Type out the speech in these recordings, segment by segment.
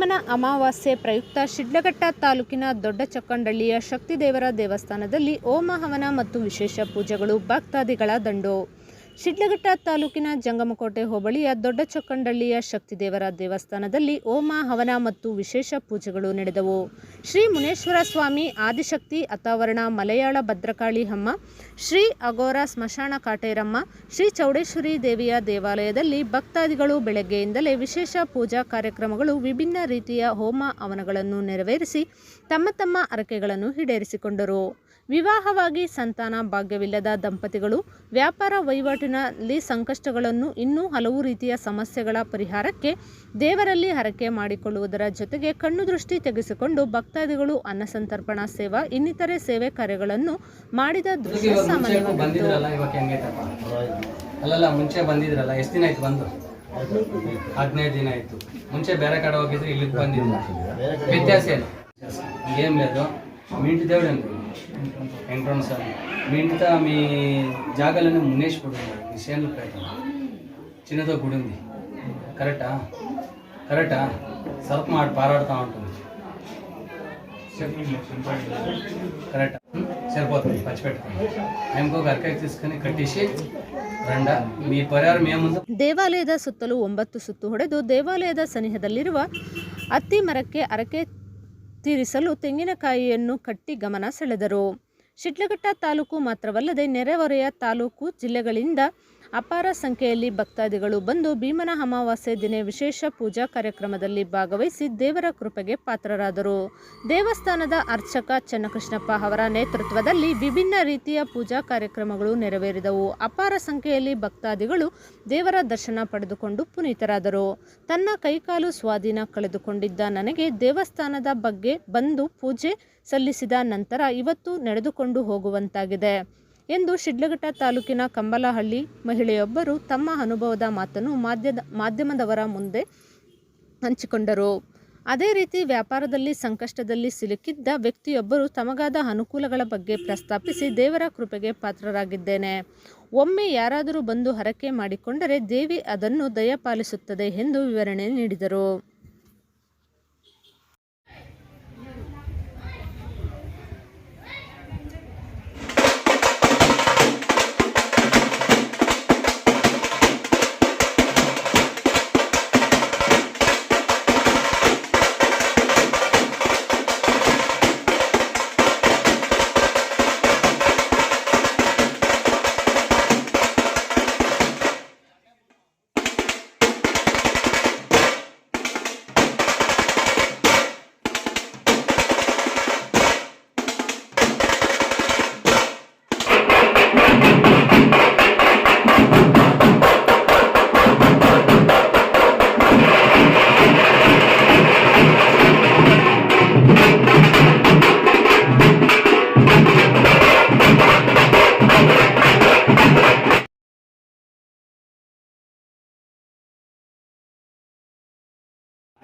ಭೀಮನ ಅಮಾವಾಸ್ಯೆ ಪ್ರಯುಕ್ತ ಶಿಡ್ಲಘಟ್ಟ ತಾಲೂಕಿನ ದೊಡ್ಡ ಚಕ್ಕಂಡಳ್ಳಿಯ ಶಕ್ತಿದೇವರ ದೇವಸ್ಥಾನದಲ್ಲಿ ಓಮ ಹವನ ಮತ್ತು ವಿಶೇಷ ಪೂಜೆಗಳು ಭಕ್ತಾದಿಗಳ ದಂಡು. ಶಿಡ್ಲಘಟ್ಟ ತಾಲೂಕಿನ ಜಂಗಮಕೋಟೆ ಹೋಬಳಿಯ ದೊಡ್ಡ ಚೊಕ್ಕಂಡಳ್ಳಿಯ ಶಕ್ತಿದೇವರ ದೇವಸ್ಥಾನದಲ್ಲಿ ಓಮ ಹವನ ಮತ್ತು ವಿಶೇಷ ಪೂಜೆಗಳು ನಡೆದವು. ಶ್ರೀ ಮುನೇಶ್ವರ ಸ್ವಾಮಿ, ಆದಿಶಕ್ತಿ, ಅಥಾವರಣ, ಮಲಯಾಳ, ಭದ್ರಕಾಳಿ ಅಮ್ಮ, ಶ್ರೀ ಅಗೋರ ಸ್ಮಶಾನ ಕಾಟೇರಮ್ಮ, ಶ್ರೀ ಚೌಡೇಶ್ವರಿ ದೇವಿಯ ದೇವಾಲಯದಲ್ಲಿ ಭಕ್ತಾದಿಗಳು ಬೆಳಗ್ಗೆಯಿಂದಲೇ ವಿಶೇಷ ಪೂಜಾ ಕಾರ್ಯಕ್ರಮಗಳು ವಿಭಿನ್ನ ರೀತಿಯ ಹೋಮ, ಹವನಗಳನ್ನು ನೆರವೇರಿಸಿ ತಮ್ಮ ತಮ್ಮ ಅರಕೆಗಳನ್ನು ಈಡೇರಿಸಿಕೊಂಡರು. ವಿವಾಹವಾಗಿ ಸಂತಾನ ಭಾಗ್ಯವಿಲ್ಲದ ದಂಪತಿಗಳು ವ್ಯಾಪಾರ ವಹಿವಾಟಿನಲ್ಲಿ ಸಂಕಷ್ಟಗಳನ್ನು ಇನ್ನೂ ಹಲವು ರೀತಿಯ ಸಮಸ್ಯೆಗಳ ಪರಿಹಾರಕ್ಕೆ ದೇವರಲ್ಲಿ ಹರಕೆ ಮಾಡಿಕೊಳ್ಳುವುದರ ಜೊತೆಗೆ ಕಣ್ಣು ದೃಷ್ಟಿ ತೆಗೆಸಿಕೊಂಡು ಭಕ್ತಾದಿಗಳು ಅನ್ನಸಂತರ್ಪಣಾ ಸೇವಾ ಇನ್ನಿತರೆ ಸೇವೆ ಕಾರ್ಯಗಳನ್ನು ಮಾಡಿದ ದೃಶ್ಯ ಸಾಮಾನ್ಯವಾಗಿತ್ತು. ಹದಿನೈದು ದಿನ ಆಯ್ತು. ಮುಂಚೆ ಬೇರೆ ಕಡೆ ಹೋಗಿದ್ರು ಇಲ್ಲಿಗೆ ವ್ಯತ್ಯಾಸ ಏನು? ಮಿಂಟ್ ದೇವ್ರಿ ఎంట్రన్స్ మీ ఇంటితో మీ జాగాలోనే మునేశ్వరుడు ఉన్నాడు మీ చేనుల పేట చిన్నదో గుడి ఉంది కరెక్టా కరెక్టా సర్పం ఆడు పారాడుతూ ఉంటుంది కరెక్ట్ సరిపోతుంది ఖర్చు పెట్టుకోండి ఆయనకు ఒక అరకాయ తీసుకొని కట్టేసి రండ మీ పరిహారం ఏముందో ದೇವಾಲಯದ ಸುತ್ತಲೂ ಒಂಬತ್ತು ಸುತ್ತು ಹೊಡೆದು ದೇವಾಲಯದ ಸನಿಹದಲ್ಲಿರುವ ಅತ್ತಿ ಮರಕ್ಕೆ ಅರಕೆ ತೀರಿಸಲು ತೆಂಗಿನಕಾಯಿಯನ್ನು ಕಟ್ಟಿ ಗಮನ ಸೆಳೆದರು. ಶಿಡ್ಲಘಟ್ಟ ತಾಲೂಕು ಮಾತ್ರವಲ್ಲದೆ ನೆರೆಹೊರೆಯ ತಾಲೂಕು ಜಿಲ್ಲೆಗಳಿಂದ ಅಪಾರ ಸಂಖ್ಯೆಯಲ್ಲಿ ಭಕ್ತಾದಿಗಳು ಬಂದು ಭೀಮನ ಅಮಾವಾಸ್ಯೆ ದಿನ ವಿಶೇಷ ಪೂಜಾ ಕಾರ್ಯಕ್ರಮದಲ್ಲಿ ಭಾಗವಹಿಸಿ ದೇವರ ಕೃಪೆಗೆ ಪಾತ್ರರಾದರು. ದೇವಸ್ಥಾನದ ಅರ್ಚಕ ಚನ್ನಕೃಷ್ಣಪ್ಪ ಅವರ ನೇತೃತ್ವದಲ್ಲಿ ವಿಭಿನ್ನ ರೀತಿಯ ಪೂಜಾ ಕಾರ್ಯಕ್ರಮಗಳು ನೆರವೇರಿದವು. ಅಪಾರ ಸಂಖ್ಯೆಯಲ್ಲಿ ಭಕ್ತಾದಿಗಳು ದೇವರ ದರ್ಶನ ಪಡೆದುಕೊಂಡು ಪುನೀತರಾದರು. ತನ್ನ ಕೈಕಾಲು ಸ್ವಾಧೀನ ಕಳೆದುಕೊಂಡಿದ್ದ ನನಗೆ ದೇವಸ್ಥಾನದ ಬಗ್ಗೆ ಬಂದು ಪೂಜೆ ಸಲ್ಲಿಸಿದ ನಂತರ ಇವತ್ತು ನಡೆದುಕೊಂಡು ಹೋಗುವಂತಾಗಿದೆ. ಎಂದು ಶಿಡ್ಲಘಟ್ಟ ತಾಲೂಕಿನ ಕಂಬಲಹಳ್ಳಿ ಮಹಿಳೆಯೊಬ್ಬರು ತಮ್ಮ ಅನುಭವದ ಮಾತನ್ನು ಮಾಧ್ಯದ, ಮಾಧ್ಯಮದವರ ಮುಂದೆ ಹಂಚಿಕೊಂಡರು. ಅದೇ ರೀತಿ ವ್ಯಾಪಾರದಲ್ಲಿ ಸಂಕಷ್ಟದಲ್ಲಿ ಸಿಲುಕಿದ್ದ ವ್ಯಕ್ತಿಯೊಬ್ಬರು ತಮಗಾದ ಅನುಕೂಲಗಳ ಬಗ್ಗೆ ಪ್ರಸ್ತಾಪಿಸಿ ದೇವರ ಕೃಪೆಗೆ ಪಾತ್ರರಾಗಿದ್ದೇನೆ. ಒಮ್ಮೆ ಯಾರಾದರೂ ಬಂದು ಹರಕೆ ಮಾಡಿಕೊಂಡರೆ ದೇವಿ ಅದನ್ನು ದಯಪಾಲಿಸುತ್ತದೆ ಎಂದು ವಿವರಣೆ ನೀಡಿದರು.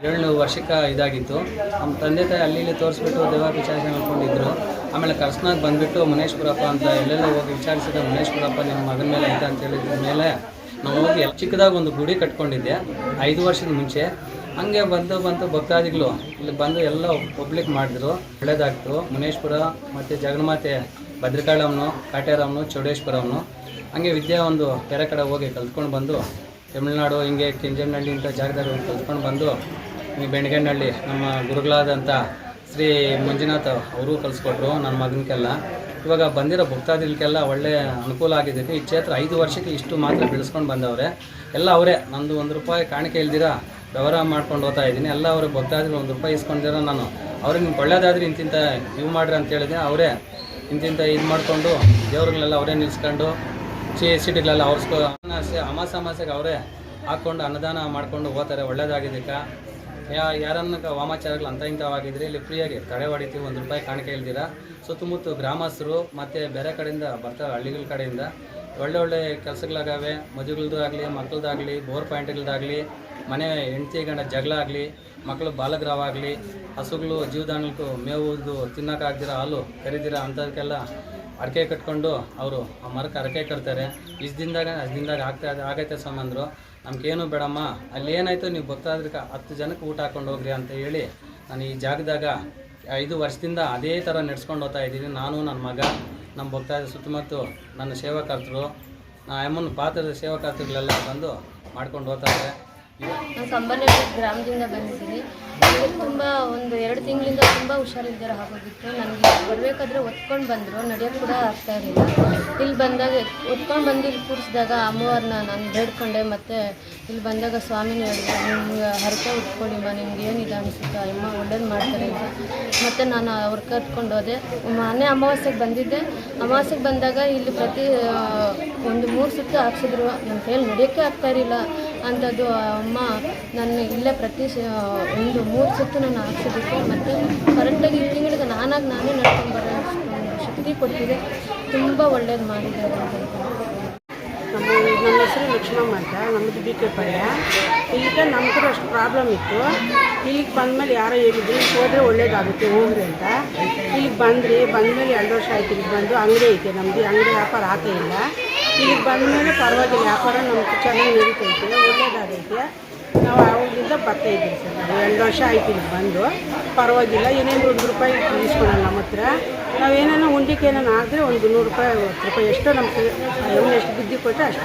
ಏಳು ವರ್ಷಕ್ಕೆ ಇದಾಗಿತ್ತು. ನಮ್ಮ ತಂದೆ ತಾಯಿ ಅಲ್ಲಿ ಇಲ್ಲಿ ತೋರಿಸ್ಬಿಟ್ಟು ದೇವ ವಿಚಾರಣೆ ಮಾಡ್ಕೊಂಡಿದ್ರು. ಆಮೇಲೆ ಕರ್ಸ್ನಾಗ ಬಂದುಬಿಟ್ಟು ಮುನೇಶ್ವರಪ್ಪ ಅಂತ ಎಲ್ಲೆಲ್ಲ ಹೋಗಿ ವಿಚಾರಿಸಿದ ಮುನೇಶ್ವರಪ್ಪ ನಿಮ್ಮ ಮಗನ ಮೇಲೆ ಐತೆ ಅಂತ ಹೇಳಿದ ಮೇಲೆ ನಾವು ಹೋಗಿ ಚಿಕ್ಕದಾಗಿ ಒಂದು ಗುಡಿ ಕಟ್ಕೊಂಡಿದ್ದೆ, ಐದು ವರ್ಷದ ಮುಂಚೆ. ಹಂಗೆ ಬಂದು ಬಂದು ಭಕ್ತಾದಿಗಳು ಇಲ್ಲಿ ಬಂದು ಎಲ್ಲ ಪಬ್ಲಿಕ್ ಮಾಡಿದ್ರು, ಒಳ್ಳೇದಾಗ್ತು. ಮುನೇಶ್ವರ ಮತ್ತು ಜಗನ್ಮಾತೆ ಭದ್ರಕಾಳಮ್ಮನು ಕಾಟೇರಮ್ಮನು ಚೌಡೇಶ್ವರಮ್ಮನು. ಹಂಗೆ ವಿದ್ಯೆ ಒಂದು ಬೇರೆ ಕಡೆ ಹೋಗಿ ಕಲ್ತ್ಕೊಂಡು ಬಂದು, ತಮಿಳ್ನಾಡು, ಹಿಂಗೆ ಕೆಂಜನಹಳ್ಳಿ ಇಂಥ ಜಾಗದಾಗ ಕಲ್ತ್ಕೊಂಡು ಬಂದು ಬೆಣಗನಹಳ್ಳಿ ನಮ್ಮ ಗುರುಗಳಾದಂಥ ಶ್ರೀ ಮಂಜುನಾಥ್ ಅವರು ಕಲಿಸ್ಕೊಟ್ರು ನನ್ನ ಮಗನಿಗೆಲ್ಲ. ಇವಾಗ ಬಂದಿರೋ ಭಕ್ತಾದಿಗಳಿಗೆಲ್ಲ ಒಳ್ಳೆ ಅನುಕೂಲ ಆಗಿದೆ ಈ ಕ್ಷೇತ್ರ ಐದು ವರ್ಷಕ್ಕೆ ಇಷ್ಟು ಮಾತ್ರ ಬೆಳೆಸ್ಕೊಂಡು ಬಂದವ್ರೆ. ಎಲ್ಲ ಅವರೇ. ನಂದು ಒಂದು ರೂಪಾಯಿ ಕಾಣಿಕೆ ಇಲ್ದಿರ ವ್ಯವಹಾರ ಮಾಡ್ಕೊಂಡು ಹೋಗ್ತಾ ಇದ್ದೀನಿ. ಎಲ್ಲ ಅವರು ಭಕ್ತಾದಿಗಳು ಒಂದು ರೂಪಾಯಿ ಇಸ್ಕೊಂಡಿರೋ ನಾನು. ಅವ್ರಿಗೆ ಒಳ್ಳೇದಾದ್ರೆ ಇಂತಿಂತ ಇವು ಮಾಡ್ರಿ ಅಂತ ಹೇಳಿದೆ ಅವರೇ ಇಂತಿಂತ ಇದು ಮಾಡಿಕೊಂಡು ದೇವ್ರುಗಳೆಲ್ಲ ಅವರೇ ನಿಲ್ಲಿಸ್ಕೊಂಡು ಸಿ ಸಿಟಿಗಳೆಲ್ಲ ಅವ್ರಿಸ್ಕೊ ಅಮಾಸೆ ಅಮಾಸೆಗೆ ಅವರೇ ಹಾಕ್ಕೊಂಡು ಅನ್ನದಾನ ಮಾಡ್ಕೊಂಡು ಹೋಗ್ತಾರೆ. ಒಳ್ಳೇದಾಗಿದ್ದಕ್ಕೆ. ಯಾ, ಯಾರನ್ನ ವಾಮಾಚಾರಗಳು ಅಂತ ಇಂಥವಾಗಿದ್ರೆ ಇಲ್ಲಿ ಫ್ರೀಯಾಗಿ ಕಡೆ ಹೊಡಿತೀವಿ, ಒಂದು ರೂಪಾಯಿ ಕಾಣಿಕೆ ಇಲ್ದಿರ. ಸುತ್ತಮುತ್ತ ಗ್ರಾಮಸ್ಥರು ಮತ್ತು ಬೇರೆ ಕಡೆಯಿಂದ ಬರ್ತಾರೆ ಹಳ್ಳಿಗಳ ಕಡೆಯಿಂದ ಒಳ್ಳೆ ಒಳ್ಳೆ ಕೆಲಸಗಳಾಗವೆ ಮದುವೆಗಳದ್ದು ಆಗಲಿ, ಮಕ್ಕಳದಾಗಲಿ ಬೋರ್ ಪಾಯಿಂಟ್ಗಳದ್ದಾಗಲಿ ಮನೆ ಹೆಂಡತಿ ಗಂಡ ಜಗಳ ಆಗಲಿ, ಮಕ್ಕಳು ಬಾಲಗ್ರಾವ ಆಗಲಿ, ಹಸುಗಳು ಜೀವದಾನಕ್ಕೂ ಮೇವುದು ತಿನ್ನೋಕ್ಕಾಗ್ದಿರ ಹಾಲು ಕರಿದಿರ ಅಂಥದಕ್ಕೆಲ್ಲ ಅಡಕೆ ಕಟ್ಕೊಂಡು ಅವರು ಆ ಮರಕ್ಕೆ ಅರಕೆ ಕಟ್ತಾರೆ. ಇಷ್ಟು ದಿನದಾಗ ದಿನದಾಗ ಆಗ್ತಾ, ಆಗೈತೆ ಸಂಬಂಧರು ನಮ್ಗೇನು ಬೇಡಮ್ಮ ಅಲ್ಲಿ ಏನಾಯ್ತು ನೀವು ಗೊತ್ತಾದ್ರಿಕ ಹತ್ತು ಜನಕ್ಕೆ ಊಟ ಹಾಕೊಂಡು ಹೋಗ್ರಿ ಅಂತ ಹೇಳಿ ನಾನು ಈ ಜಾಗದಾಗ ಐದು ವರ್ಷದಿಂದ ಅದೇ ಥರ ನಡ್ಸ್ಕೊಂಡು ಹೋಗ್ತಾ ಇದ್ದೀನಿ. ನಾನು, ನನ್ನ ಮಗ, ನಮ್ಮ ಭಕ್ತಾದ ಸುತ್ತಮುತ್ತ ನನ್ನ ಸೇವಕರ್ತರು ಅಮ್ಮನ ಪಾತ್ರದ ಸೇವಾಕರ್ತರುಗಳೆಲ್ಲ ಬಂದು ಮಾಡ್ಕೊಂಡು ಹೋಗ್ತಾರೆ ಗ್ರಾಮದಿಂದ ಬಂದಿದ್ದೀನಿ ತುಂಬ ಒಂದು ಎರಡು ತಿಂಗಳಿಂದ ತುಂಬ ಹುಷಾರಿಲ್ದಿರ ಆಗೋಗಿತ್ತು ನನಗೆ ಬರಬೇಕಾದ್ರೆ ಒತ್ಕೊಂಡು ಬಂದರು. ನಡೆಯೋಕ್ಕೆ ಕೂಡ ಆಗ್ತಾ ಇರಲಿಲ್ಲ. ಇಲ್ಲಿ ಬಂದಾಗ ಒತ್ಕೊಂಡು ಬಂದು ಇಲ್ಲಿ ಕೂರಿಸಿದಾಗ ಅಮ್ಮವ್ರನ್ನ ನಾನು ಬೇಡ್ಕೊಂಡೆ. ಮತ್ತು ಇಲ್ಲಿ ಬಂದಾಗ ಸ್ವಾಮಿನ ಹೇಳಿದ್ರು, ನಿಮ್ಗೆ ಹರಕೆ ಉಟ್ಕೊಳ್ಳಿಮ್ಮ ನಿಮ್ಗೆ ಏನಿದೆ ಅನಿಸುತ್ತೆ, ಅಮ್ಮ ಒಳ್ಳೇದು ಮಾಡ್ತಾರೆ ಅಂತ. ಮತ್ತು ನಾನು ಅವ್ರು ಕರ್ಕೊಂಡು ಹೋದೆ. ಮೊನ್ನೆ ಅಮಾವಾಸ್ಯೆಗೆ ಬಂದಿದ್ದೆ. ಅಮಾವಾಸ್ಯೆಗೆ ಬಂದಾಗ ಇಲ್ಲಿ ಪ್ರತಿ ಒಂದು ಮೂರು ಸುತ್ತು ಹಾಕ್ಸಿದ್ರು. ನನ್ನ ಕೈಯಲ್ಲಿ ನಡೆಯೋಕ್ಕೆ ಆಗ್ತಾ ಇರಲಿಲ್ಲ. ಅಂಥದ್ದು ಅಮ್ಮ ನನ್ನ ಇಲ್ಲೇ ಪ್ರತಿ ಒಂದು ಮೂರು ಸುತ್ತು ನಾನು ಹಾಕ್ಸೋದಕ್ಕೆ ಮತ್ತು ಕರೆಕ್ಟಾಗಿ ಈ ತಿಂಗಳಿಗೆ ನಾನಾಗಿ ನಾನೇ ನಡ್ಕೊಂಡು ಬರೋ ಅಷ್ಟು ಒಂದು ಶಕ್ತಿ ಕೊಟ್ಟಿದೆ. ತುಂಬ ಒಳ್ಳೇದು ಮಾಡಿದ್ದಾರೆ ನಮ್ಮ ನನ್ನ ಹೆಸರು ಲಕ್ಷ್ಮಮ್ಮ ಅಂತ ನಮ್ಮದು ಬಿ ಕೆ ಪಾಳ್ಯ. ಈಗ ನಮ್ಮ ಕೂಡ ಅಷ್ಟು ಪ್ರಾಬ್ಲಮ್ ಇತ್ತು. ಇಲ್ಲಿಗೆ ಬಂದಮೇಲೆ ಯಾರೋ ಹೇಳಿದ್ರು, ಇಲ್ಲಿಗೆ ಹೋದರೆ ಒಳ್ಳೇದಾಗುತ್ತೆ, ಹೋಗ್ರಿ ಅಂತ. ಇಲ್ಲಿಗೆ ಬಂದ್ರಿ, ಬಂದಮೇಲೆ ಎರಡು ವರ್ಷ ಆಯ್ತು ಇಲ್ಲಿಗೆ ಬಂದು, ಅಂಗಡಿ ಐತೆ ನಮ್ಮದು ಅಂಗಡಿ ವ್ಯಾಪಾರ ಆಗ್ತಾ ಇಲ್ಲ. ಇಲ್ಲಿಗೆ ಬಂದಮೇಲೆ ಪರವಾಗಿಲ್ಲ, ವ್ಯಾಪಾರ ನಮ್ಗೆ ಚೆನ್ನಾಗಿ ನಡೀತೈತೆ, ಒಳ್ಳೇದಾಗೈತೆ. ನಾವು ಆವಾಗಿಂದ ಬರ್ತಾ ಇದ್ದೀವಿ ಸರ್. ನಾವು ಎರಡು ವರ್ಷ ಆಯ್ತು ಬಂದು. ಪರವಾಗಿಲ್ಲ, ಏನೇನು ಒಂದು ರೂಪಾಯಿ ಇಸ್ಕೊಳ್ಳೋಣ ನಮ್ಮ ಹತ್ರ. ನಾವೇನೇನೋ ಉಂಡಿಗೆ ಏನೇನು ಆದರೆ ಒಂದು ನೂರು ರೂಪಾಯಿ, ಹತ್ತು ರೂಪಾಯಿ ಎಷ್ಟೋ ನಮಗೆ ಎಮ್ಮೆ ಎಷ್ಟು ಬುದ್ಧಿ ಕೊಟ್ಟರೆ ಅಷ್ಟು